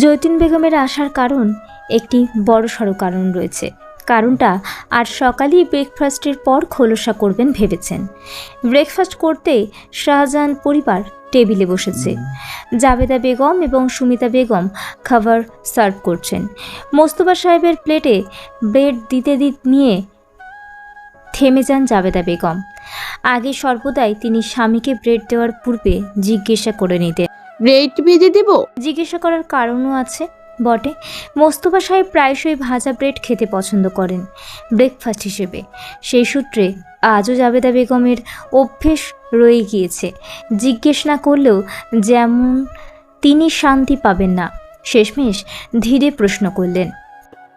জৈতুন বেগমের আসার কারণ একটি বড় সড়ো কারণ রয়েছে। কারণটা আর সকালেই ব্রেকফাস্টের পর খোলসা করবেন ভেবেছেন। ব্রেকফাস্ট করতে শাহজাহান পরিবার টেবিলে বসেছে। জাবেদা বেগম এবং সুমিতা বেগম খাবার সার্ভ করছেন। মোস্তফা সাহেবের প্লেটে ব্রেড দিতে দিতে নিয়ে থেমে যান জাবেদা বেগম। আগে সর্বদাই তিনি স্বামীকে ব্রেড দেওয়ার পূর্বে জিজ্ঞাসা করে নিতেন। ব্রেড ভেজে দেব? জিজ্ঞাসা করার কারণও আছে বটে। মোস্তফা সাহেব প্রায়শই ভাজা ব্রেড খেতে পছন্দ করেন ব্রেকফাস্ট হিসেবে। সেই সূত্রে আজও জাবেদা বেগমের অভ্যেস রয়ে গিয়েছে। জিজ্ঞেস না করলেও যেমন তিনি শান্তি পাবেন না শেষমেশ ধীরে প্রশ্ন করলেন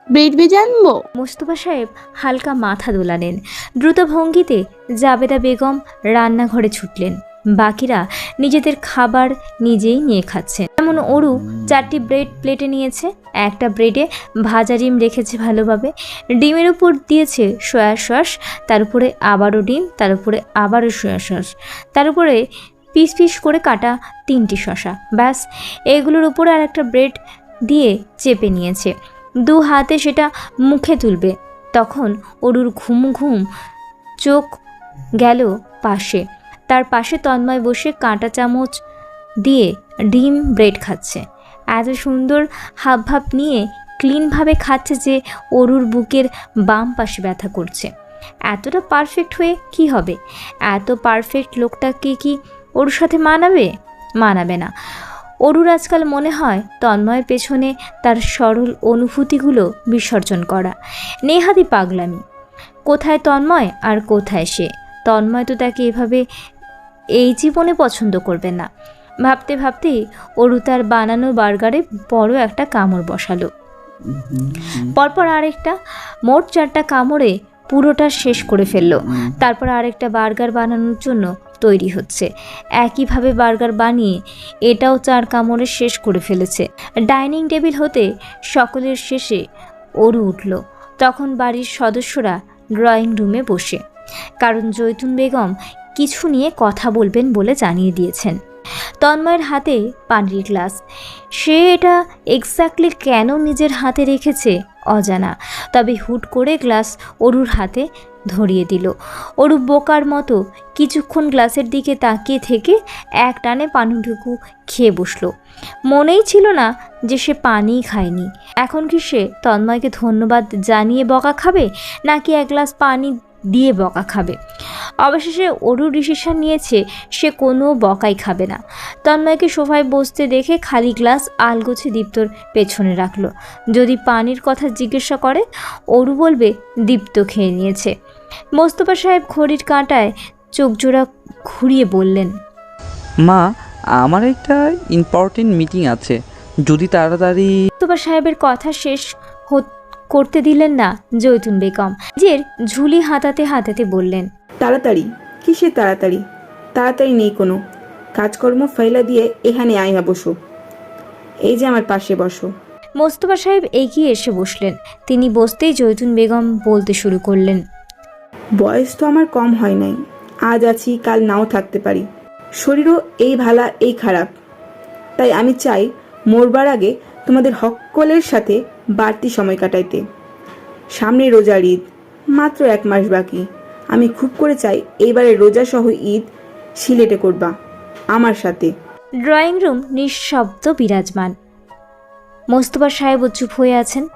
ব্রেড ভেজে আনব মোস্তফা সাহেব হালকা মাথা দোলালেন। দ্রুত ভঙ্গিতে জাবেদা বেগম রান্নাঘরে ছুটলেন। বাকিরা নিজেদের খাবার নিজেই নিয়ে খাচ্ছেন। যেমন অরু চারটি ব্রেড প্লেটে নিয়েছে, একটা ব্রেডে ভাজা ডিম রেখেছে ভালোভাবে। ডিমের উপর দিয়েছে সয়া সস, তার উপরে আবারও ডিম, তার উপরে আবারও সয়া সস। তার উপরে পিস পিস করে কাটা তিনটি শশা ব্যাস, এগুলোর উপরে আর একটা ব্রেড দিয়ে চেপে নিয়েছে। দু হাতে সেটা মুখে তুলবে। তখন অরুর ঘুম ঘুম চোখ গেল পাশে। তার পাশে তন্ময় বসে কাঁটা চামচ দিয়ে ডিম ব্রেড খাচ্ছে। এত সুন্দর হাবভাব নিয়ে ক্লিনভাবে খাচ্ছে যে অরুর বুকের বাম পাশে ব্যথা করছে। এতটা পারফেক্ট হয়ে কি হবে? এত পারফেক্ট লোকটাকে কি ওর সাথে মানাবে? মানাবে না। অরুর আজকাল মনে হয় তন্ময়ের পেছনে তার সরল অনুভূতিগুলো বিসর্জন করা। নেহাদি পাগলামি। কোথায় তন্ময় আর কোথায় সে? তন্ময় তো তাকে এভাবে এই জীবনে পছন্দ করবে না। ভাবতে ভাবতেই অরু তার বানানো বার্গারে বড় একটা কামড় বসালো। পরপর আরেকটা মোট চারটা কামড়ে পুরোটা শেষ করে ফেলল। তারপর আরেকটা বার্গার বানানোর জন্য তৈরি হচ্ছে। একইভাবে বার্গার বানিয়ে এটাও চার কামড়ে শেষ করে ফেলেছে। ডাইনিং টেবিল হতে সকলের শেষে অরু উঠল। তখন বাড়ির সদস্যরা ড্রয়িং রুমে বসে। কারণ জৈতুন বেগম কিছু নিয়ে কথা বলবেন বলে জানিয়ে দিয়েছেন। তন্ময়ের হাতে পানির গ্লাস। সে এটা এক্স্যাক্টলি কেন নিজের হাতে রেখেছে অজানা। তবে হুট করে গ্লাস অরুর হাতে ধরিয়ে দিল। অরু বোকার মতো কিছুক্ষণ গ্লাসের দিকে তাকিয়ে থেকে এক টানে পানিটুকু খেয়ে বসল। মনেই ছিল না যে সে পানিই খায়নি। এখন কি সে তন্ময়কে ধন্যবাদ জানিয়ে বকা খাবে, নাকি এক গ্লাস পানি দিয়ে বকা খাবে? অবশেষে অরু ডিসিশন নিয়েছে, সে কোনো বকাই খাবে না। তন্ময়কে সোফায় বসতে দেখে খালি গ্লাস আলগোছে দীপ্তর পেছনে রাখল। যদি পানির কথা জিজ্ঞাসা করে অরু বলবে, দীপ্ত খেয়ে নিয়েছে। মোস্তফা সাহেব ঘড়ির কাঁটায় চোখ জোড়া ঘুরিয়ে বললেন মা আমার একটা ইম্পর্টেন্ট মিটিং আছে। যদি তাড়াতাড়ি মোস্তফা সাহেবের কথা শেষ হত- করতে দিলেন না জৈতুন বেগম। নিজের ঝুলি হাতাতে হাতাতে বললেন তাড়াতাড়ি? কিসের তাড়াতাড়ি? তাড়াতাড়ি নেই কোনো। কাজকর্ম ফাইলা দিয়ে এখানে আইয়া বসো। এই যে আমার পাশে বসো। মোস্তফা সাহেব এগিয়ে এসে বসলেন। তিনি বসতেই জৈতুন বেগম বলতে শুরু করলেন বয়স তো আমার কম হয় নাই। আজ আছি, কাল নাও থাকতে পারি। শরীরও এই ভালা, এই খারাপ। তাই আমি চাই মরবার আগে তোমাদের হক্কলের সাথে বাড়তি সময় কাটাইতে। সামনে রোজার ঈদ, মাত্র এক মাস বাকি। আমি খুব করে চাই এইবারে রোজা সহ ঈদ সিলেটে করবা, আমার সাথে। ড্রয়িং রুম নিঃশব্দ বিরাজমান। মোস্তফা সাহেবও চুপ হয়ে আছেন।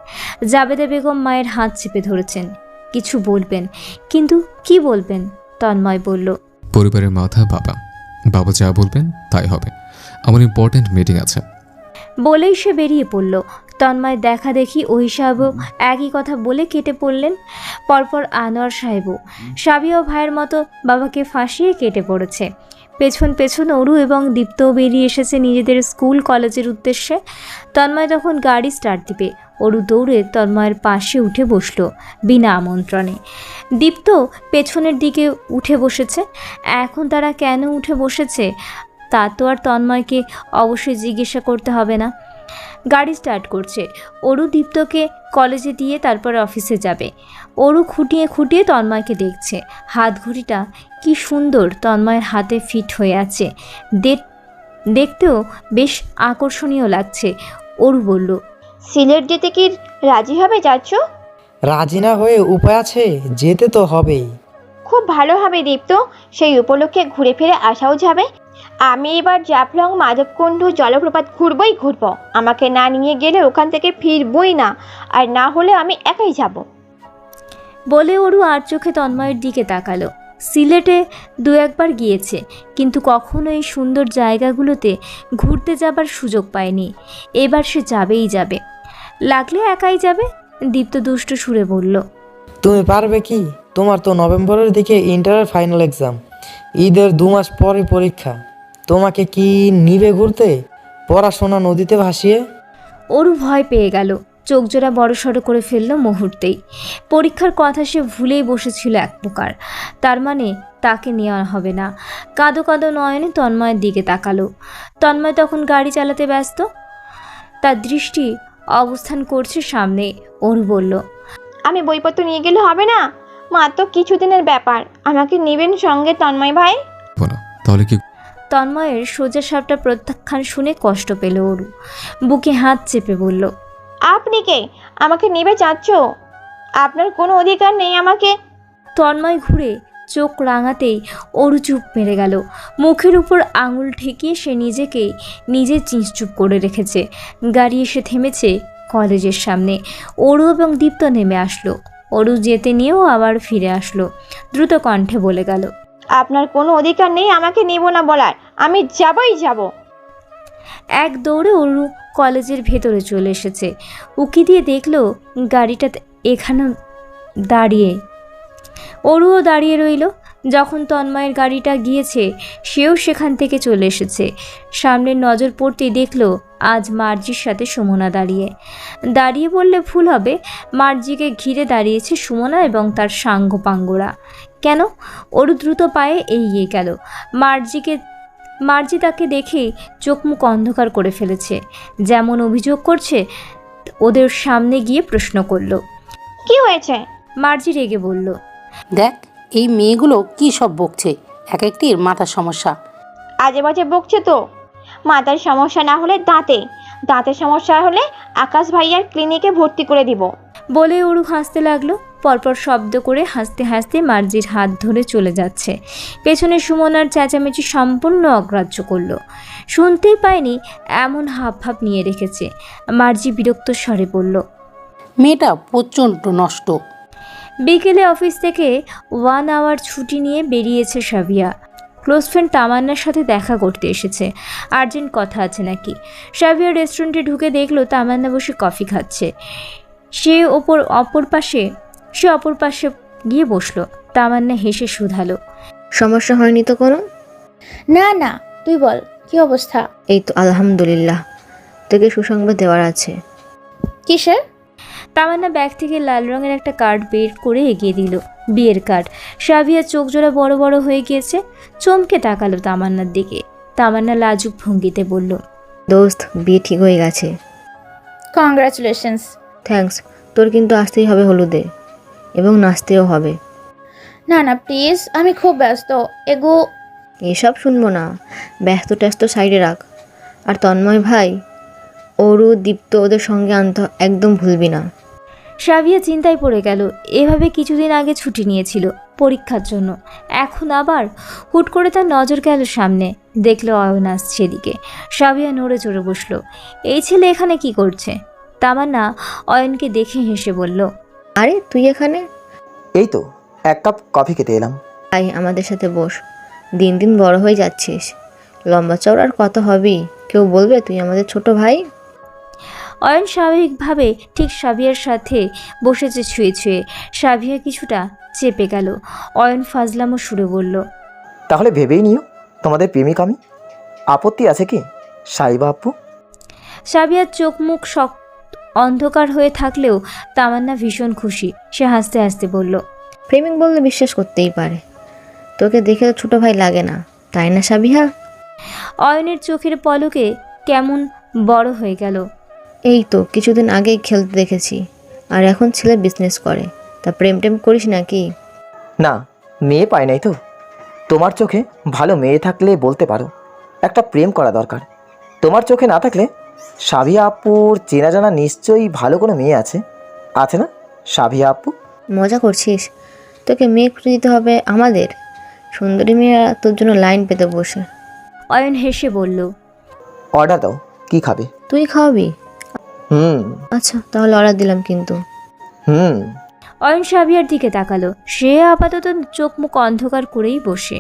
জাবেদা বেগম মায়ের হাত চেপে ধরেছেন। কিছু বলবেন। কিন্তু কি বলবেন? তন্ময় বলল পরিবারের মাথা বাবা। বাবা যা বলবেন তাই হবে। আমার ইম্পর্ট্যান্ট মিটিং আছে। বলেই সে বেরিয়ে পড়ল। তন্ময় দেখা দেখি ওই সাহেবও একই কথা বলে কেটে পড়লেন। পরপর আনোয়ার সাহেবও। সাবিয়া ভাইয়ের মতো বাবাকে ফাঁসিয়ে কেটে পড়েছে। পেছন পেছন অরু এবং দীপ্তও বেরিয়ে এসেছে নিজেদের স্কুল কলেজের উদ্দেশ্যে। তন্ময় তখন গাড়ি স্টার্ট দিবে। অরু দৌড়ে তন্ময়ের পাশে উঠে বসল বিনা আমন্ত্রণে। দীপ্ত পেছনের দিকে উঠে বসেছে। এখন তারা কেন উঠে বসেছে? তা তো আর তন্ময়কে অবশ্যই জিজ্ঞাসা করতে হবে না। গাড়ি স্টার্ট করছে। অরু দীপ্তকে কলেজে দিয়ে তারপর অফিসে যাবে। ওরু খুঁটিয়ে খুঁটিয়ে তন্ময়কে দেখছে। হাত ঘড়িটা কি সুন্দর তন্ময়ের হাতে ফিট হয়ে আছে। দেখতেও বেশ আকর্ষণীয় লাগছে। ওরু বলল সিলেট যেতে কি রাজি হবে যাচ্ছ? রাজি না হয়ে উপায় আছে যেতে তো হবেই। খুব ভালো হবে দীপ্ত সেই উপলক্ষে ঘুরে ফিরে আসাও যাবে। আমি এবার জাফলং মাধবকুণ্ড জলপ্রপাত ঘুরবই ঘুরবো। আমাকে না নিয়ে গেলে ওখান থেকে ফিরবই না আর না হলে আমি একাই যাব। বলে ওরু আর চোখে তন্ময়ের দিকে তাকালো। সিলেটে দু একবার গিয়েছে কিন্তু কখনো এই সুন্দর জায়গাগুলোতে ঘুরতে যাবার সুযোগ পায়নি। এবার সে যাবেই যাবে। লাগলে একাই যাবে? দীপ্ত দুষ্ট সুরে বলল। তুমি পারবে কি? তোমার তো নভেম্বরের দিকে ইন্টারের ফাইনাল এক্সাম। ঈদের দু মাস পরে পরীক্ষা। তোমাকে কি নিবে ঘুরতে? পড়াশোনা নদীতে ভাসিয়ে? ওরু ভয় পেয়ে গেল। চোখ জোড়া বড়সড় করে ফেলল মুহূর্তেই। পরীক্ষার কথা সে ভুলেই বসেছিল এক প্রকার। তার মানে তাকে নেওয়া হবে না। কাঁদো কাঁদো নয়নে তন্ময়ের দিকে তাকালো। তন্ময় তখন গাড়ি চালাতে ব্যস্ত। তার দৃষ্টি অবস্থান করছে সামনে। ওরু বলল আমি বইপত্র নিয়ে গেলে হবে না? মাত্র কিছুদিনের ব্যাপার। আমাকে নেবেন সঙ্গে তন্ময় ভাই? না তাহলে কি তন্ময়ের সোজা সাপটা প্রত্যাখ্যান শুনে কষ্ট পেল ওরু বুকে হাত চেপে বলল আপনি কে? আমাকে নেবে চাচ্ছ? আপনার কোনো অধিকার নেই আমাকে? তন্ময় ঘুরে চোখ রাঙাতেই অরু চুপ মেরে গেল। মুখের উপর আঙুল ঠেকিয়ে সে নিজেকেই নিজে চিঁচচুপ করে রেখেছে। গাড়ি এসে থেমেছে কলেজের সামনে। অরু এবং দীপ্ত নেমে আসলো। অরু যেতে নিয়েও আবার ফিরে আসলো। দ্রুত কণ্ঠে বলে গেল আপনার কোনো অধিকার নেই আমাকে নেব না বলার। আমি যাবই যাব। এক দৌড়ে অরু কলেজের ভেতরে চলে এসেছে। উকি দিয়ে দেখল গাড়িটা এখানে দাঁড়িয়ে অরুও দাঁড়িয়ে রইল। যখন তন্ময়ের গাড়িটা গিয়েছে সেও সেখান থেকে চলে এসেছে। সামনের নজর পড়তেই দেখল আজ মার্জির সাথে সুমনা দাঁড়িয়ে। দাঁড়িয়ে বললে ভুল হবে। মার্জিকে ঘিরে দাঁড়িয়েছে সুমনা এবং তার সাঙ্গ পাঙ্গরা কেন? অরু দ্রুত পায়ে এগিয়ে গেল। মার্জিকে মার্জি তাকে দেখে চোখ মুখ অন্ধকার করে ফেলেছে। যেমন অভিযোগ করছে ওদের সামনে গিয়ে প্রশ্ন করল। কি হয়েছে? মার্জি রেগে বলল দেখ এই মেয়েগুলো কি সব বকছে? এক একটির মাথার সমস্যা। আজে বাজে বকছে তো। মাথার সমস্যা না হলে দাঁতে। দাঁতের সমস্যা হলে আকাশ ভাইয়ার ক্লিনিকে ভর্তি করে দিব। বলে ওরু হাসতে লাগল। পরপর শব্দ করে হাসতে হাসতে মার্জির হাত ধরে চলে যাচ্ছে। পেছনে সুমনার চেঁচামেচি সম্পূর্ণ অগ্রাহ্য করল। শুনতেই পায়নি এমন হাব ভাব নিয়ে রেখেছে। মার্জি বিরক্ত স্বরে বলল মেয়েটা প্রচণ্ড নষ্ট। বিকেলে অফিস থেকে ওয়ান আওয়ার ছুটি নিয়ে বেরিয়েছে সাবিয়া। ক্লোজ ফ্রেন্ড তামান্নার সাথে দেখা করতে এসেছে। আর্জেন্ট কথা আছে নাকি? সাবিয়া রেস্টুরেন্টে ঢুকে দেখল তামান্না বসে কফি খাচ্ছে। সে ওপর অপর পাশে সে অপর পাশে গিয়ে বসল। তামান্না হেসে শুধালো। সমস্যা হয়নি তো কোনো? না না তুই বল কি অবস্থা? এই তো আলহামদুলিল্লাহ। তোকে সুসংবাদ দেওয়ার আছে। কিসের? তামান্না ব্যাগ থেকে লাল রঙের একটা কার্ড বের করে এগিয়ে দিল বিয়ের কার্ড। সাবিয়ার চোখ জোড়া বড় বড় হয়ে গিয়েছে চমকে তাকালো তামান্নার দিকে। তামান্না লাজুক ভঙ্গিতে বলল দোস্ত বিয়ে ঠিক হয়ে গেছে। কংগ্রাচুলেশনস থ্যাঙ্কস তোর কিন্তু আসতেই হবে হলুদে এবং নাচতেও হবে। না না প্লিজ আমি খুব ব্যস্ত। এগো। এসব শুনব না। ব্যস্ত ট্যাস্ত সাইডে রাখ। আর তন্ময় ভাই অরু দীপ্ত ওদের সঙ্গে আনতে একদম ভুলবি না। সাবিয়া চিন্তায় পড়ে গেল। এভাবে কিছুদিন আগে ছুটি নিয়েছিল পরীক্ষার জন্য। এখন আবার হুট করে তার নজর গেল সামনে। দেখল অয়ন আসছে এদিকে সাবিয়া নড়ে চড়ে বসল। এই ছেলে এখানে কি করছে? তামান্না অয়নকে দেখে হেসে বলল আরে তুই এখানে? এই তো এক কাপ কফি খেতে এলাম। তাই আমাদের সাথে বস। দিন দিন বড় হয়ে যাচ্ছিস। লম্বা চওড়ার কত হবি। কেউ বলবে তুই আমাদের ছোট ভাই? অয়ন স্বাভাবিকভাবে ঠিক সাবিয়ার সাথে বসেছে ছুঁয়ে ছুঁয়ে। সাবিয়া কিছুটা চেপে গেল। অয়ন ফাজলামো সুরে বলল তাহলে ভেবেই নিও তোমাদের প্রেমিক আমি। আপত্তি আছে কি সাইবা আপু? সাবিয়ার চোখ মুখ শক্ত অন্ধকার হয়ে থাকলেও তামান্না ভীষণ খুশি। সে হাসতে হাসতে বলল প্রেমিক বললে বিশ্বাস করতেই পারে। তোকে দেখে তো ছোট ভাই লাগে না তাই না সাবিহা অয়নের চোখের পলকে কেমন বড় হয়ে গেল। এই তো কিছুদিন আগেই খেলতে দেখেছি। আর এখন ছেলে বিজনেস করে। তা প্রেম টেম করিস নাকি? না মেয়ে পায় নাই তো। তোমার চোখে ভালো মেয়ে থাকলে বলতে পারো। একটা প্রেম করা দরকার। তোমার চোখে না থাকলে সাভিয়া আপুর চেনা জানা নিশ্চয়ই ভালো কোনো মেয়ে আছে। আছে না সাভিয়া আপু? মজা করছিস। তোকে মেয়ে খুঁজে দিতে হবে আমাদের। সুন্দরী মেয়েরা তোর জন্য লাইন পেতে বসে। অয়ন হেসে বলল অর্ডার দাও কি খাবে? তুই খাওয়াবি? হুম। আচ্ছা তাহলে অর্ডার দিলাম কিন্তু। হুম। অয়ন সাবিয়ার দিকে তাকালো। সে আপাতত চোখ মুখ অন্ধকার করেই বসে।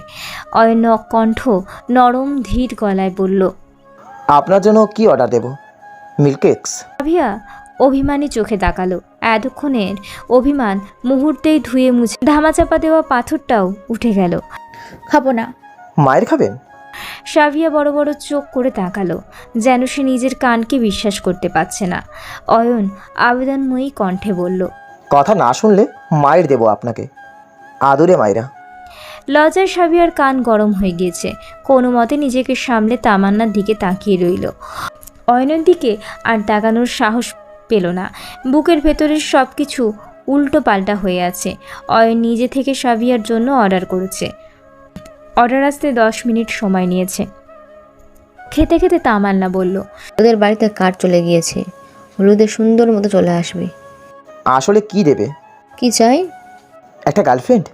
অয়ন কণ্ঠ নরম ধীর গলায় বলল আপনার জন্য কি অর্ডার দেব? মিল্কেক্স সাবিয়া অভিমানী চোখে তাকালো। এতক্ষণের অভিমান মুহূর্তেই ধুয়ে মুছে ধামাচাপা দেওয়া পাথরটাও উঠে গেল। খাব না। মায়ের খাবেন? সাভিয়া বড় বড় চোখ করে তাকালো যেন সে নিজের কানকে বিশ্বাস করতে পারছে না। অয়ন আবেদনময়ী কণ্ঠে বলল কথা না শুনলে মায়ের দেব আপনাকে। আদরে মায়েরা। লজ্জায় সাবিয়ার কান গরম হয়ে গিয়েছে কোনো মতে নিজেকে সামলে তামান্নার দিকে তাকিয়ে রইল। অয়নের দিকে আর তাকানোর সাহস পেল না বুকের ভেতরের সব কিছু উল্টো পাল্টা হয়ে আছে। অয়ন নিজে থেকে সাবিয়ার জন্য অর্ডার করেছে। অর্ডার আসতে দশ মিনিট সময় নিয়েছে। খেতে খেতে তামান্না বলল ওদের বাড়িতে কার চলে গিয়েছে? হলুদে সুন্দর মতো চলে আসবে। আসলে কি দেবে? কি চাই? একটা গার্লফ্রেন্ড?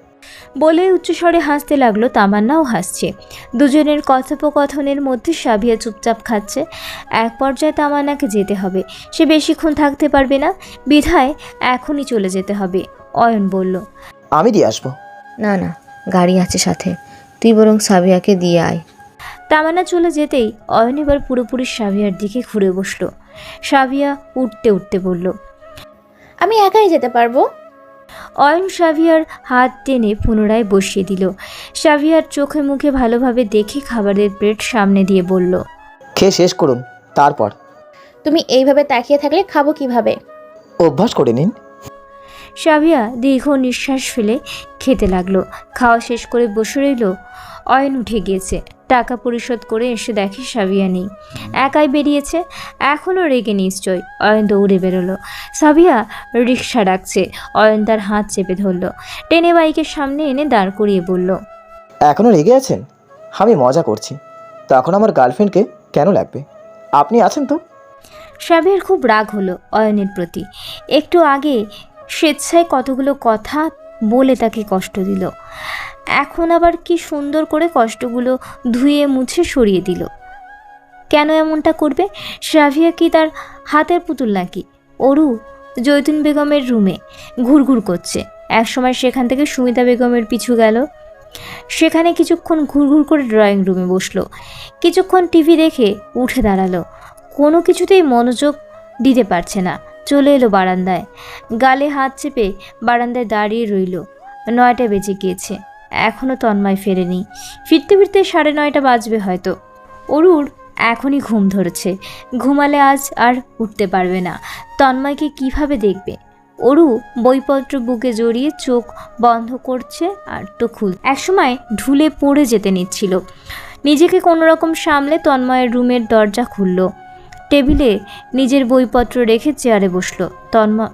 বলে উচ্চস্বরে হাসতে লাগল তামান্নাও হাসছে। দুজনের কথোপকথনের মধ্যে সাবিয়া চুপচাপ খাচ্ছে। এক পর্যায়ে তামান্নাকে যেতে হবে। সে বেশিক্ষণ থাকতে পারবে না। বিধায় এখনই চলে যেতে হবে অয়ন বলল। আমি দিয়ে আসব। না না গাড়ি আছে সাথে। তুই বরং সাবিয়াকে দিয়ে আয়। তামান্না চলে যেতেই অয়ন এবার পুরোপুরি সাবিয়ার দিকে ঘুরে বসল। সাবিয়া উঠতে উঠতে বলল আমি একাই যেতে পারব? অয়ন সাভিয়ার হাত টেনে পুনরায় বসিয়ে দিল। সাভিয়ার চোখে মুখে ভালোভাবে দেখে খাবারের প্লেট সামনে দিয়ে বলল খেয়ে শেষ করুন তারপর। তুমি এইভাবে তাকিয়ে থাকলে খাব কীভাবে? অভ্যাস করে নিন। সাভিয়া দীর্ঘ নিঃশ্বাস ফেলে খেতে লাগল। খাওয়া শেষ করে বসে রইল। অয়ন উঠে গিয়েছে। টাকা পরিশোধ করে এসে দেখে সাবিয়া নেই। একাই বেরিয়েছে। এখনও রেগে নিশ্চয়। অয়ন দৌড়ে বেরোলো। সাবিয়া রিক্সা ডাকছে। অয়ন তার হাত চেপে ধরলো। টেনে বাইকের সামনে এনে দাঁড় করিয়ে বলল এখনও রেগে আছেন? আমি মজা করছি। তখন আমার গার্লফ্রেন্ডকে কেন লাগবে? আপনি আছেন তো? সাবিয়ার খুব রাগ হলো অয়নের প্রতি। একটু আগে স্বেচ্ছায় কতগুলো কথা বলে তাকে কষ্ট দিল। এখন আবার কি সুন্দর করে কষ্টগুলো ধুয়ে মুছে সরিয়ে দিল। কেন এমনটা করবে? সাভিয়া কি তার হাতের পুতুল নাকি? অরু জৈতুন বেগমের রুমে ঘুরঘুর করছে। একসময় সেখান থেকে সুমিতা বেগমের পিছু গেল। সেখানে কিছুক্ষণ ঘুরঘুর করে ড্রয়িং রুমে বসল। কিছুক্ষণ টিভি দেখে উঠে দাঁড়াল। কোনো কিছুতেই মনোযোগ দিতে পারছে না। চলে এলো বারান্দায়। গালে হাত চেপে বারান্দায় দাঁড়িয়ে রইল। নয়টা বেজে গিয়েছে। এখনও তন্ময় ফেরেনি। ফিরতে ফিরতে সাড়ে নয়টা বাজবে হয়তো। অরুর এখনই ঘুম ধরেছে। ঘুমালে আজ আর উঠতে পারবে না। তন্ময়কে কীভাবে দেখবে? অরু বইপত্র বুকে জড়িয়ে চোখ বন্ধ করছে আর তো খুল। একসময় ঢুলে পড়ে যেতে নিচ্ছিল। নিজেকে কোনোরকম সামলে তন্ময়ের রুমের দরজা খুলল। টেবিলে নিজের বইপত্র রেখে চেয়ারে বসল। তন্ময়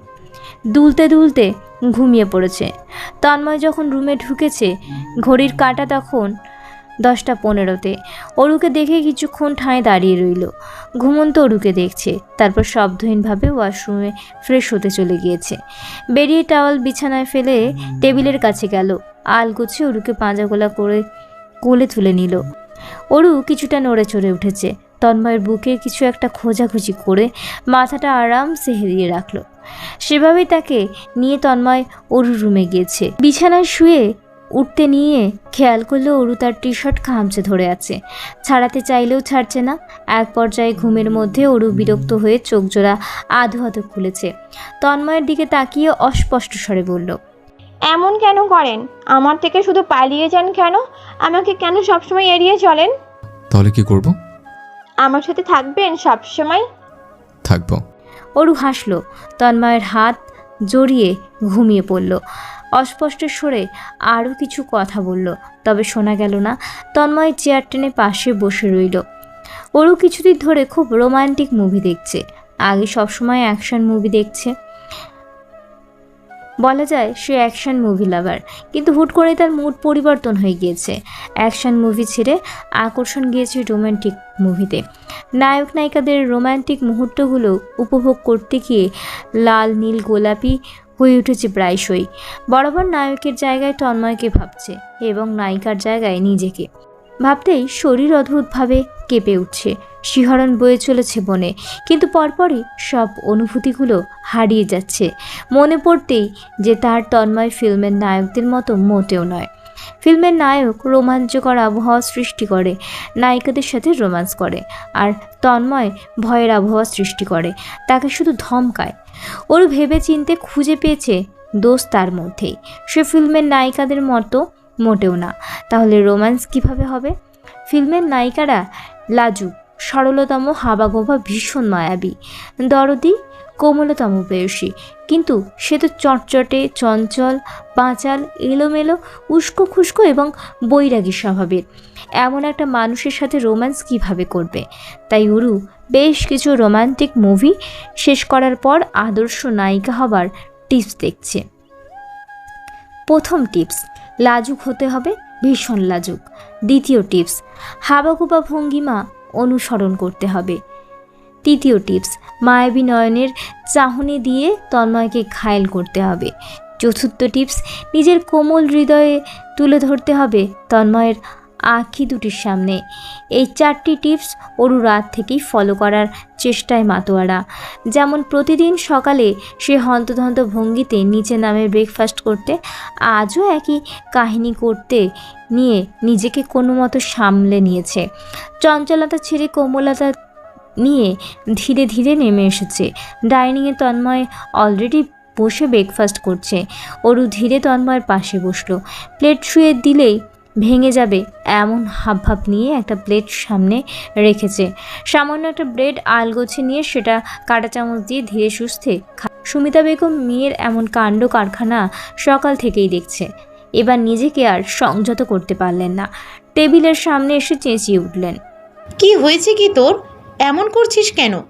দুলতে দুলতে ঘুমিয়ে পড়েছে। তন্ময় যখন রুমে ঢুকেছে, ঘড়ির কাঁটা তখন দশটা পনেরোতে। অরুকে দেখে কিছুক্ষণ ঠাঁই দাঁড়িয়ে রইল। ঘুমন্ত অরুকে দেখছে। তারপর শব্দহীনভাবে ওয়াশরুমে ফ্রেশ হতে চলে গিয়েছে। বেরিয়ে টাওয়াল বিছানায় ফেলে টেবিলের কাছে গেল। আলগোছে অরুকে পাঁজাগোলা করে কোলে তুলে নিল। অরু কিছুটা নড়ে চড়ে উঠেছে। তন্ময়ের বুকে কিছু একটা খোঁজাখুঁজি করে মাথাটা আরামসে হেরিয়ে রাখল। সেভাবেই তাকে নিয়ে তন্ময় অরুর রুমে গিয়েছে। বিছানায় শুয়ে উঠতে নিয়ে খেয়াল করল অরু তার টি শার্ট খামচে ধরে আছে। ছাড়াতে চাইলেও ছাড়ছে না। এক পর্যায়ে ঘুমের মধ্যে অরু বিরক্ত হয়ে চোখ জোড়া আধো আধো খুলেছে। তন্ময়ের দিকে তাকিয়ে অস্পষ্ট স্বরে বলল এমন কেন করেন? আমার থেকে শুধু পালিয়ে যান কেন? আমাকে কেন সবসময় এড়িয়ে চলেন? তাহলে কি করব? আমার সাথে থাকবেন সবসময়? থাকব। অরু হাসলো তন্ময়ের হাত জড়িয়ে ঘুমিয়ে পড়ল। অস্পষ্ট সরে আরও কিছু কথা বলল তবে শোনা গেল না। তন্ময় চেয়ার টেনে পাশে বসে রইল। অরু কিছুদিন ধরে খুব রোমান্টিক মুভি দেখছে। আগে সবসময় অ্যাকশন মুভি দেখছে। বলা যায় সে অ্যাকশন মুভি লাভার। কিন্তু হুট করে তার মুড পরিবর্তন হয়ে গিয়েছে। অ্যাকশন মুভি ছেড়ে আকর্ষণ গিয়েছে রোমান্টিক মুভিতে। নায়ক নায়িকাদের রোম্যান্টিক মুহূর্তগুলো উপভোগ করতে গিয়ে লাল, নীল, গোলাপি হয়ে উঠেছে প্রায়শই। বরাবর নায়কের জায়গায় তন্ময়কে ভাবছে এবং নায়িকার জায়গায় নিজেকে। ভাবতেই শরীর অদ্ভুতভাবে কেঁপে উঠছে। শিহরণ বয়ে চলেছে বনে, কিন্তু পরপরই সব অনুভূতিগুলো হারিয়ে যাচ্ছে। মনে পড়তেই যে তার তন্ময় ফিল্মের নায়কদের মতো মোটেও নয়। ফিল্মের নায়ক রোমাঞ্চকর আবহাওয়া সৃষ্টি করে, নায়িকাদের সাথে রোমান্স করে, আর তন্ময় ভয়ের আবহাওয়া সৃষ্টি করে, তাকে শুধু ধমকায়। ওর ভেবে চিনতে খুঁজে পেয়েছে দোষ তার মধ্যেই। সে ফিল্মের নায়িকাদের মতো মোটেও না। তাহলে রোম্যান্স কীভাবে হবে? ফিল্মের নায়িকারা লাজুক সরলতম হাবাগোবা ভীষণ মায়াবী। দরদি কোমলতম প্রেয়সী কিন্তু সে তো চটচটে, চঞ্চল পাঁচাল এলোমেলো, উস্কো খুস্কো এবং বৈরাগী স্বভাবের। এমন একটা মানুষের সাথে রোম্যান্স কীভাবে করবে? তাই উরু, বেশ কিছু রোমান্টিক মুভি শেষ করার পর আদর্শ নায়িকা হবার টিপস দেখছে। প্রথম টিপস লাজুক হতে হবে, ভীষণ লাজুক। দ্বিতীয় টিপস হাবাকুপা ভঙ্গিমা অনুসরণ করতে হবে। তৃতীয় টিপস মায়াবী নয়নের চাহনি দিয়ে তন্ময়কে ঘায়েল করতে হবে। চতুর্থ টিপস, নিজের কোমল হৃদয়ে তুলে ধরতে হবে তন্ময়ের আঁখি দুটির সামনে। এই চারটি টিপস অরু রাত থেকেই ফলো করার চেষ্টায় মাতোয়ারা। যেমন প্রতিদিন সকালে সে হন্তধন্ত ভঙ্গিতে নিচে নামে ব্রেকফাস্ট করতে, আজও একই কাহিনী করতে নিয়ে নিজেকে কোনো মতো সামলে নিয়েছে। চঞ্চলতা ছেড়ে কোমলতা নিয়ে ধীরে ধীরে নেমে এসেছে। ডাইনিংয়ে তন্ময় অলরেডি বসে ব্রেকফাস্ট করছে। অরু ধীরে তন্ময়ের পাশে বসল। প্লেট শুয়ে দিলেই ভেঙে যাবে এমন হাবভাব নিয়ে একটা প্লেট সামনে রেখেছে। সামান্য একটা ব্রেড আলগোছে নিয়ে সেটা কাঁটা চামচ দিয়ে ধীরে সুস্থে খা- সুমিতা বেগম মেয়ের এমন কাণ্ড কারখানা সকাল থেকেই দেখছে। এবার নিজেকে আর সংযত করতে পারলেন না। টেবিলের সামনে এসে চেঁচিয়ে উঠলেন। কি হয়েছে কি তোর? এমন করছিস কেন?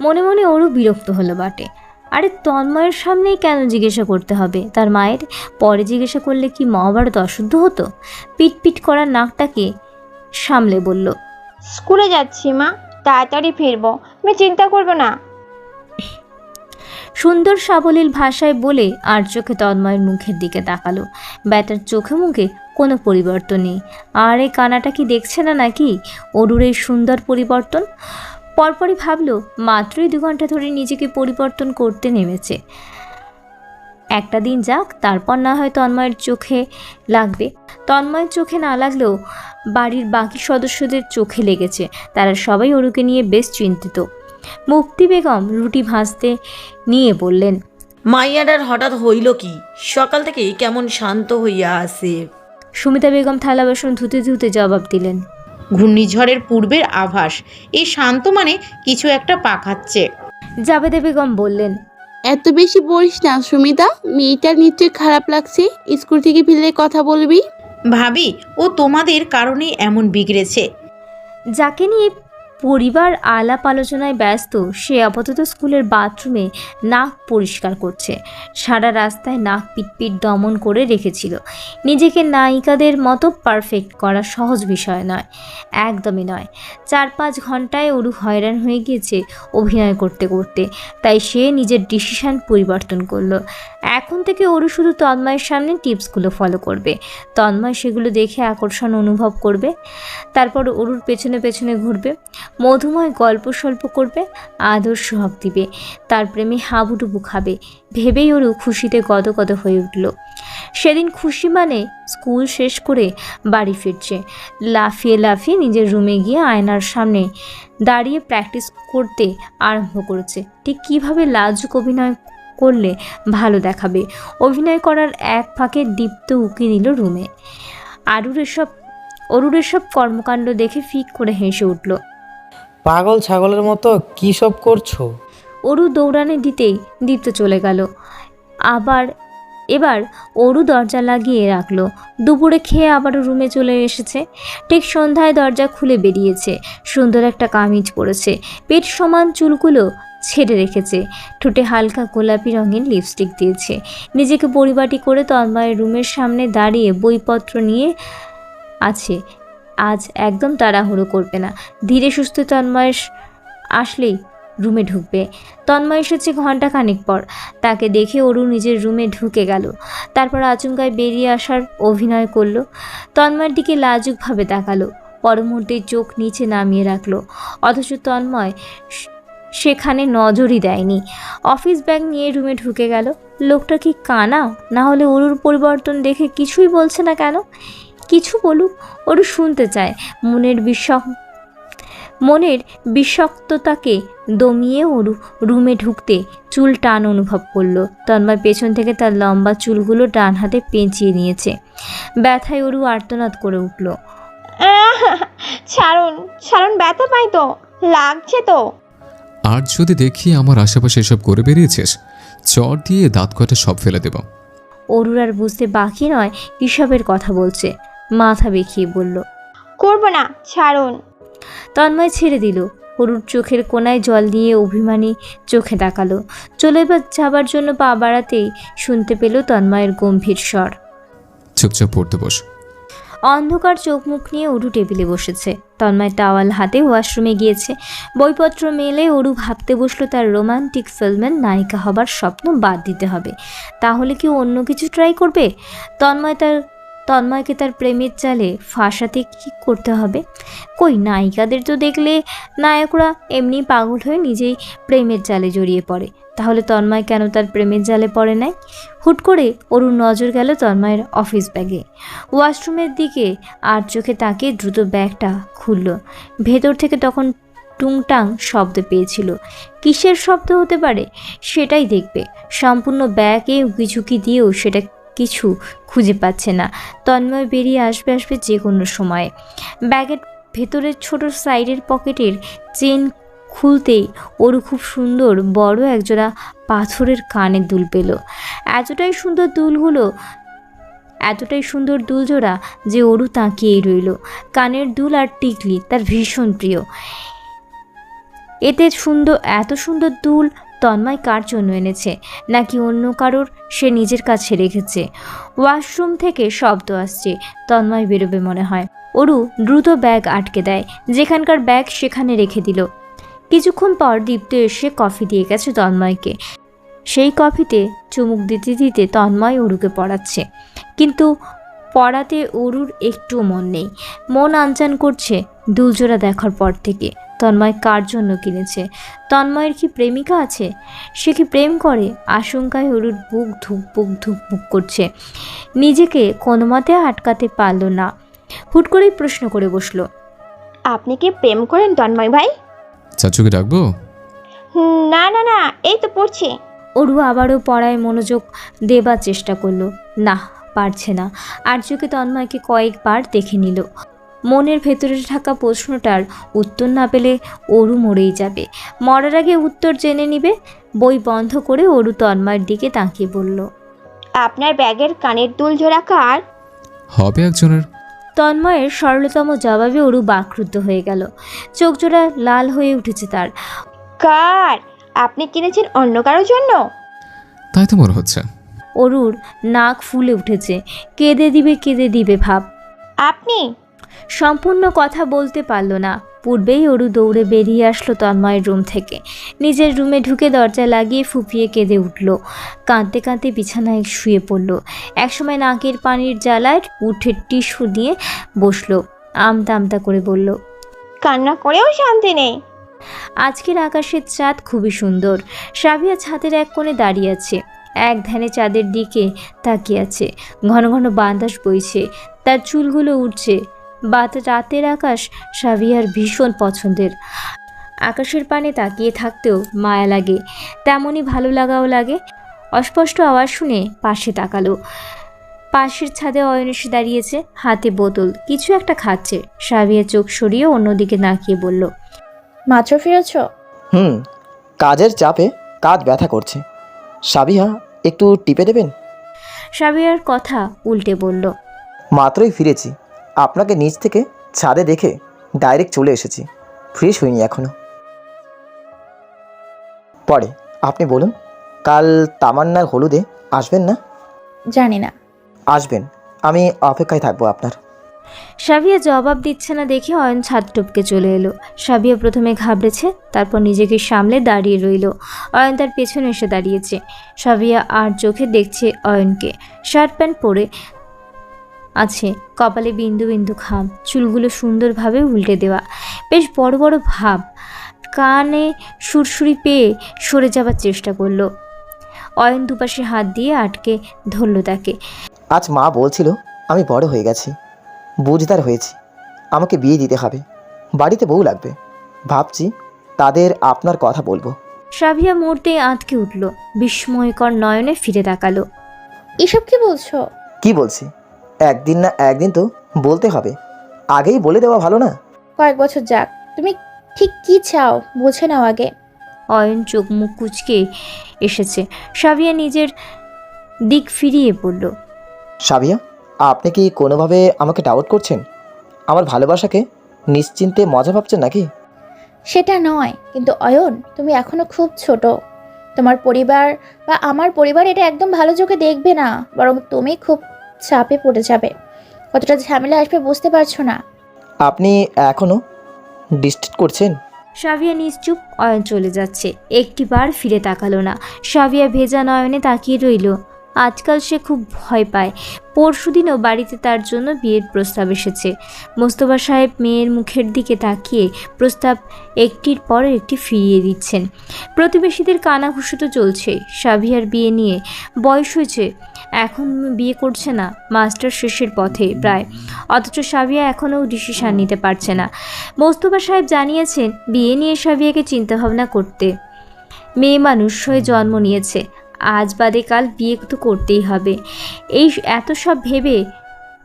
মনে মনে ওরও বিরক্ত হলো বটে। আরে তন্ময়ের সামনেই কেন জিজ্ঞাসা করতে হবে? তার মায়ের পরে জিজ্ঞাসা করলে কি মহাভারত অশুদ্ধ হতো? পিট পিট করা নাকটাকে সামলে বলল স্কুলে যাচ্ছি মা তাড়াতাড়ি ফিরবো তুমি চিন্তা করবে না। সুন্দর সাবলীল ভাষায় বলে আর চোখে তন্ময়ের মুখের দিকে তাকালো। ব্যাটার চোখে মুখে কোনো পরিবর্তন নেই। আর এই কানাটা কি দেখছে না নাকি? অরুর এই সুন্দর পরিবর্তন? পরপরই ভাবল মাত্রই দু ঘণ্টা ধরে নিজেকে পরিবর্তন করতে নেমেছে। একটা দিন যাক তারপর না হয় তন্ময়ের চোখে লাগবে। তন্ময়ের চোখে না লাগলেও বাড়ির বাকি সদস্যদের চোখে লেগেছে। তারা সবাই অরুকে নিয়ে বেশ চিন্তিত। মুক্তি বেগম রুটি ভাজতে নিয়ে বললেন মাইয়াডার হঠাৎ হইল কি? সকাল থেকে কেমন শান্ত হইয়া আসে সুমিতা বেগম থালা বাসন ধুতে ধুতে জবাব দিলেন ঘূর্ণিঝড়ের পূর্বের আভাস। এই শান্ত মানে কিছু একটা পাকাচ্ছে। জাবেদা বেগম বললেন এত বেশি বলিস না সুমিতা মেয়েটার নিশ্চয় খারাপ লাগছে স্কুল থেকে ফিরলে কথা বলবি। ভাবি ও তোমাদের কারণে এমন বিগড়েছে। যাকে নিয়ে পরিবার আলাপ আলোচনায় ব্যস্ত, সে আপাতত স্কুলের বাথরুমে নাক পরিষ্কার করছে। সারা রাস্তায় নাক পিটপিট দমন করে রেখেছিল। নিজেকে নায়িকাদের মতো পারফেক্ট করা সহজ বিষয় নয়, একদমই নয়। চার পাঁচ ঘন্টায় অরু হয়রান হয়ে গিয়েছে অভিনয় করতে করতে, তাই সে নিজের ডিসিশান পরিবর্তন করল। এখন থেকে ওরু শুধু তন্ময়ের সামনে টিপসগুলো ফলো করবে। তন্ময় সেগুলো দেখে আকর্ষণ অনুভব করবে, তারপর অরুর পেছনে পেছনে ঘুরবে। মধুময় গল্প স্বল্প করবে, আদর সোহাগ দিবে। তার প্রেমে হাবুডুবু খাবে। ভেবেই ওরু খুশিতে গদগদ হয়ে উঠল। সেদিন খুশি মানে স্কুল শেষ করে বাড়ি ফিরছে। লাফিয়ে লাফিয়ে নিজের রুমে গিয়ে আয়নার সামনে দাঁড়িয়ে প্র্যাকটিস করতে আরম্ভ করেছে। ঠিক কীভাবে লাজুক অভিনয় করলে ভালো দেখাবে? অভিনয় করার এক ফাঁকে দীপ্ত উকি নিল রুমে। আরুর এসব, অরুর এসব কর্মকাণ্ড দেখে ফিক করে হেসে উঠল। পাগল ছাগলের মতো কী সব করছ? অরু দৌড়ানে দিতেই দীপ্ত চলে গেল। আবার, এবার অরু দরজা লাগিয়ে রাখল। দুপুরে খেয়ে আবারও রুমে চলে এসেছে। ঠিক সন্ধ্যায় দরজা খুলে বেরিয়েছে। সুন্দর একটা কামিজ পরেছে। পেট সমান চুলগুলো ছেড়ে রেখেছে। ঠোঁটে হালকা গোলাপি রঙের লিপস্টিক দিয়েছে। নিজেকে পরিপাটি করে তন্ময়ের রুমের সামনে দাঁড়িয়ে বইপত্র নিয়ে আছে। আজ একদম তাড়াহুড়ো করবে না। ধীরে সুস্থ তন্ময়ের আসলেই রুমে ঢুকবে। তন্ময় এসেছে ঘণ্টা খানিক পর। তাকে দেখে অরু নিজের রুমে ঢুকে গেল। তারপর আচমকায় বেরিয়ে আসার অভিনয় করল। তন্ময়ের দিকে লাজুকভাবে তাকালো। পর মুহূর্তে চোখ নিচে নামিয়ে রাখল। অথচ তন্ময় সেখানে নজরই দেয়নি। অফিস ব্যাগ নিয়ে রুমে ঢুকে গেল। লোকটা কি কানা? না হলে অরুর পরিবর্তন দেখে কিছুই বলছে না কেন? কিছু বলুক অরু শুনতে চায় মনের বিষক মনের বিষক্ততাকে দমিয়ে অরু রুমে ঢুকতে চুল টান অনুভব করল। তন্ময় পেছন থেকে তার লম্বা চুলগুলো ডান হাতে পেঁচিয়ে নিয়েছে। ব্যথায় ওরু আর্তনাদ করে উঠল! ছাড়ুন ছাড়ুন ব্যথা পাই তো লাগছে তো। আর যদি দেখি আমার আশেপাশে এসব করে বেরিয়েছিস চর দিয়ে দাঁত কটা সব ফেলে দেব। অরুর আর বুঝতে বাকি নয় হিসাবের কথা বলছে। মাথা বেঁকিয়ে বলল করব না ছাড়ুন। তন্ময় ছেড়ে দিল। অরুর চোখের কোনায় জল দিয়ে অভিমানী চোখে তাকালো। চলে বা যাবার জন্য পা বাড়াতেই শুনতে পেল তন্ময়ের গম্ভীর স্বর। চুপচাপ পড়তে বস। অন্ধকার চোখ মুখ নিয়ে অরু টেবিলে বসেছে। তন্ময় টাওয়াল হাতে ওয়াশরুমে গিয়েছে। বইপত্র মেলে অরু ভাবতে বসল তার রোমান্টিক ফিল্মের নায়িকা হবার স্বপ্ন বাদ দিতে হবে। তাহলে কি অন্য কিছু ট্রাই করবে? তন্ময় তার তন্ময়কে তার প্রেমের চালে ফাঁসাতে কি করতে হবে? কই, নায়িকাদের তো দেখলে নায়করা এমনি পাগল হয়ে নিজেই প্রেমের জালে জড়িয়ে পড়ে। তাহলে তন্ময় কেন তার প্রেমের জালে পড়ে নাই? হুট করে অরুর নজর গেল তন্ময়ের অফিস ব্যাগে। ওয়াশরুমের দিকে আর চোখে তাকিয়ে দ্রুত ব্যাগটা খুলল। ভেতর থেকে তখন টুংটাং শব্দ পেয়েছিল। কিসের শব্দ হতে পারে? সেটাই দেখবে। সম্পূর্ণ ব্যাগে উকিঝুঁকি দিয়েও সেটা কিছু খুঁজে পাচ্ছে না। তন্ময় বেরিয়ে আসবে আসবে যে কোনো সময়ে। ব্যাগের ভেতরের ছোট সাইডের পকেটের চেন খুলতেই ওরু খুব সুন্দর বড় একজোড়া পাথরের কানের দুল পেল। এতটাই সুন্দর দুলগুলো, এতটাই সুন্দর দুলজোড়া যে অরু তাকিয়েই রইল। কানের দুল আর টিকলি তার ভীষণ প্রিয়। এতে সুন্দর, এত সুন্দর দুল তন্ময় কার জন্য এনেছে? নাকি অন্য কারোর? সে নিজের কাছে রেখেছে। ওয়াশরুম থেকে শব্দ আসছে। তন্ময় বেরোবে মনে হয়। অরু দ্রুত ব্যাগ আটকে দেয়। যেখানকার ব্যাগ সেখানে রেখে দিল। কিছুক্ষণ পর দীপ্ত এসে কফি দিয়ে গেছে তন্ময়কে। সেই কফিতে চুমুক দিতে দিতে তন্ময় অরুকে পড়াচ্ছে। কিন্তু পড়াতে অরুর একটুও মন নেই। মন আনচান করছে দুলজোড়া দেখার পর থেকে। তন্ময় কার জন্য কিনেছে? তন্ময়ের কি প্রেমিকা আছে? সে কি প্রেম করে? আশঙ্কায় অরুর বুক ধুক বুক ধুক বুক করছে। নিজেকে কোনো মতে আটকাতে পারল না। হুট করেই প্রশ্ন করে বসল আপনি কি প্রেম করেন তন্ময় ভাই? চাচুকে ডাকবো? হুম, না না না এই তো পড়ছি। অরু আবারও পড়ায় মনোযোগ দেবার চেষ্টা করল। না পারছে না। আর চোখে তন্ময়কে কয়েকবার দেখে নিল। মনের ভেতরে থাকা প্রশ্নটার উত্তর না পেলে অরু মরেই যাবে। মরার আগে উত্তর জেনে নিবে। বই বন্ধ করে অরু তন্ময়ের দিকে তাকিয়ে বলল আপনার ব্যাগের কানের দুল জোড়া কার? হবে একজনের। তন্ময়ের সরলতম জবাবে অরু বাকরুদ্ধ হয়ে গেল। চোখ জোড়া লাল হয়ে উঠেছে তার। কার? আপনি কিনেছেন অন্য কারোর জন্য? তাই তো মনে হচ্ছে। অরুর নাক ফুলে উঠেছে। কেঁদে দিবে কেঁদে দিবে ভাব। আপনি সম্পূর্ণ কথা বলতে পারল না। পূর্বেই অরু দৌড়ে বেরিয়ে আসলো তন্ময়ের রুম থেকে। নিজের রুমে ঢুকে দরজা লাগিয়ে ফুপিয়ে কেঁদে উঠল। কাঁদতে কাঁদতে বিছানায় শুয়ে পড়ল। একসময় নাকের পানির জ্বালায় উঠে টিস্যু দিয়ে বসল। আমতা আমতা করে বলল কান্না করেও শান্তি নেই। আজকের আকাশের চাঁদ খুবই সুন্দর। সাবিয়া ছাদের এক কোণে দাঁড়িয়ে আছে। এক ধ্যানে চাঁদের দিকে তাকিয়ে আছে। ঘন ঘন বাতাস বইছে। তার চুলগুলো উঠছে বাত রাতের আকাশ সাবিয়ার ভীষণ পছন্দের। আকাশের পানে তাকিয়ে থাকতেও মায়া লাগে তেমনই ভালো লাগাও লাগে। অস্পষ্ট আওয়াজ শুনে পাশে তাকালো। পাশের ছাদে অয়ন এসে দাঁড়িয়েছে হাতে বোতল কিছু একটা খাচ্ছে। সাবিয়া চোখ সরিয়ে অন্যদিকে নাকিয়ে বলল মাত্র ফিরেছ? হুম কাজের চাপে কাঁধ ব্যথা করছে। সাবিহা একটু টিপে দেবেন? সাবিয়ার কথা উল্টে বলল মাত্রই ফিরেছি। আপনাকে নিচ থেকে ছাদে দেখে ডাইরেক্ট চলে এসেছি। ফ্রেশ হইনি এখনও। পরে আপনি বলুন কাল তামান্নার হলুদে আসবেন না? জানি না। আসবেন। আমি অপেক্ষায় থাকব আপনার। সাবিয়া জবাব দিচ্ছে না দেখে অয়ন ছাদ টপকে চলে এলো। সাবিয়া প্রথমে ঘাবড়েছে তারপর নিজেকে সামলে দাঁড়িয়ে রইল। অয়ন তার পেছনে এসে দাঁড়িয়েছে। সাবিয়া আর চোখে দেখছে অয়নকে। শার্ট প্যান্ট পরে আছে। কপালে বিন্দু বিন্দু খাম চুলগুলো সুন্দরভাবে উল্টে দেওয়া। বেশ বড় বড় ভাব। কানে সুরসুরি পেয়ে সরে যাবার চেষ্টা করল। অয়ন দুপাশে হাত দিয়ে আটকে ধরল তাকে। আজ মা বলছিল আমি বড় হয়ে গেছি। বুঝদার হয়েছি। আমাকে বিয়ে দিতে হবে। বাড়িতে বউ লাগবে। ভাবছি তাদের আপনার কথা বলব। সাভিয়া মুহূর্তে আঁতকে উঠল। বিস্ময়কর নয়নে ফিরে তাকালো। এসব কি বলছো? কি বলছি? একদিন না একদিন তো বলতে হবে। আগেই বলে দেওয়া ভালো না? কয়েক বছর যাক তুমি ঠিক কি চাও বুঝে নাও আগে। অয়ন চোখ মুখ কুচকে এসেছে। সাভিয়া নিজের দিক ফিরিয়ে পড়ল সাবিয়া আপনি কি কোনোভাবে আমাকে ডাউট করছেন? আমার ভালোবাসাকে নিশ্চিন্তে মজা ভাবছেন নাকি? সেটা নয় কিন্তু অয়ন তুমি এখনও খুব ছোট। তোমার পরিবার বা আমার পরিবার এটা একদম ভালো চোখে দেখবে না বরং তুমি খুব চাপে পড়ে যাবে। কতটা ঝামেলা আসবে বুঝতে পারছ না। আপনি এখনও ডিস্টার্ব করছেন? সাভিয়া নিশ্চুপ অয়ন চলে যাচ্ছে। একটিবার ফিরে তাকালো না। সাভিয়া ভেজা নয়নে তাকিয়ে রইল। আজকাল সে খুব ভয় পায়। পরশুদিনও বাড়িতে তার জন্য বিয়ের প্রস্তাব এসেছে। মোস্তফা সাহেব মেয়ের মুখের দিকে তাকিয়ে প্রস্তাব একটির পর একটি ফিরিয়ে দিচ্ছেন। প্রতিবেশীদের কানাঘুষো তো চলছে। সাভিয়ার বিয়ে নিয়ে বয়স হয়েছে। এখন বিয়ে করছে না। মাস্টার শেষের পথে প্রায়। অথচ সাভিয়া এখনও ডিসিশান নিতে পারছে না। মোস্তফা সাহেব জানিয়েছেন, বিয়ে নিয়ে সাভিয়াকে চিন্তাভাবনা করতে। মেয়ে মানুষ হয়ে জন্ম নিয়েছে। আজ বাদে কাল বিয়ে তো করতেই হবে। এই এত সব ভেবে,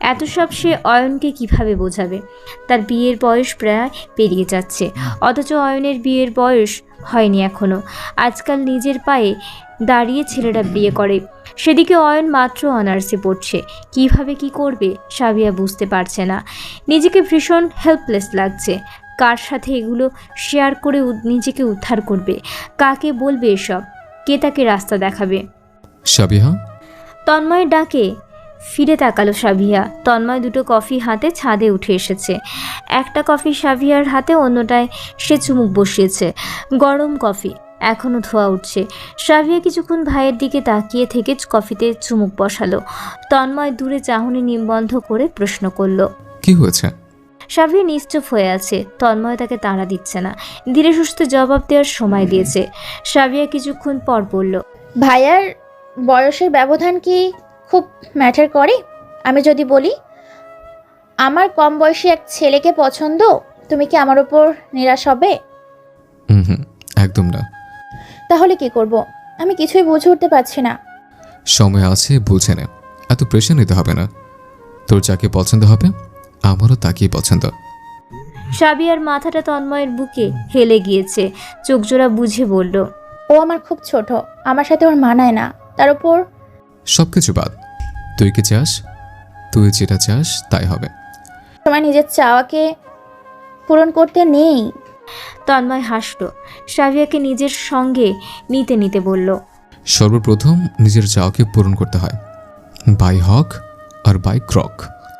এত সব সে অয়নকে কীভাবে বোঝাবে? তার বিয়ের বয়স প্রায় পেরিয়ে যাচ্ছে। অথচ অয়নের বিয়ের বয়স হয়নি এখনও আজকাল নিজের পায়ে দাঁড়িয়ে ছেলেরা বিয়ে করে। সেদিকে অয়ন মাত্র অনার্সে পড়ছে। কীভাবে কি করবে, সাবিয়া বুঝতে পারছে না। নিজেকে ভীষণ হেল্পলেস লাগছে। কার সাথে এগুলো শেয়ার করে নিজেকে উদ্ধার করবে? কাকে বলবে এসব? কে তাকে রাস্তা দেখাবে? সাবিহা তন্ময়ের ডাকে ফিরে তাকালো সাভিয়া তন্ময় দুটো কফি হাতে ছাদে উঠে এসেছে। একটা কফি সাভিয়ার হাতে অন্যটায় সে চুমুক বসিয়েছে। গরম কফি এখনও ধোয়া উঠছে। সাভিয়া কিছুক্ষণ ভাইয়ের দিকে তাকিয়ে থেকে কফিতে চুমুক বসালো। তন্ময় দূরে চাহনি নিবন্ধ করে প্রশ্ন করল কি হয়েছে? সাভিয়া নিশ্চুপ হয়ে আছে তন্ময় তাকে তাড়া দিচ্ছে না। ধীরে সুস্থে জবাব দেওয়ার সময় দিয়েছে। সাভিয়া কিছুক্ষণ পর বলল ভাইয়ার বয়সের ব্যবধান কি খুব ম্যাটার করে? আমি যদি বলি আমার কম বয়সী এক ছেলেকে পছন্দ তুমি কি আমার ওপর নিরাশ হবে? হুম হুম একদম না। তাহলে কি করব? আমি কিছুই বুঝে উঠতে পারছি না। সময় আছে বুঝে নে। এত প্রেশার নিতে হবে না। তোর যাকে পছন্দ হবে আমারও তাকেই পছন্দ। সাবিয়ার মাথাটা তন্ময়ের বুকে হেলে গিয়েছে। চোখজোড়া বুঝে বলল ও আমার খুব ছোট আমার সাথে ওর মানায় না। তার উপর সব কিছু বাদ। তুই কি চাস? তুই যেটা চাস তাই হবে। তোমার নিজের চাওয়াকে পূরণ করতে নেই। তন্ময় হাসল। সাবিয়াকে নিজের সঙ্গে নিতে নিতে বলল সর্বপ্রথম নিজের চাওকে পূরণ করতে হয়। বাই হক আর বাই ক্রক।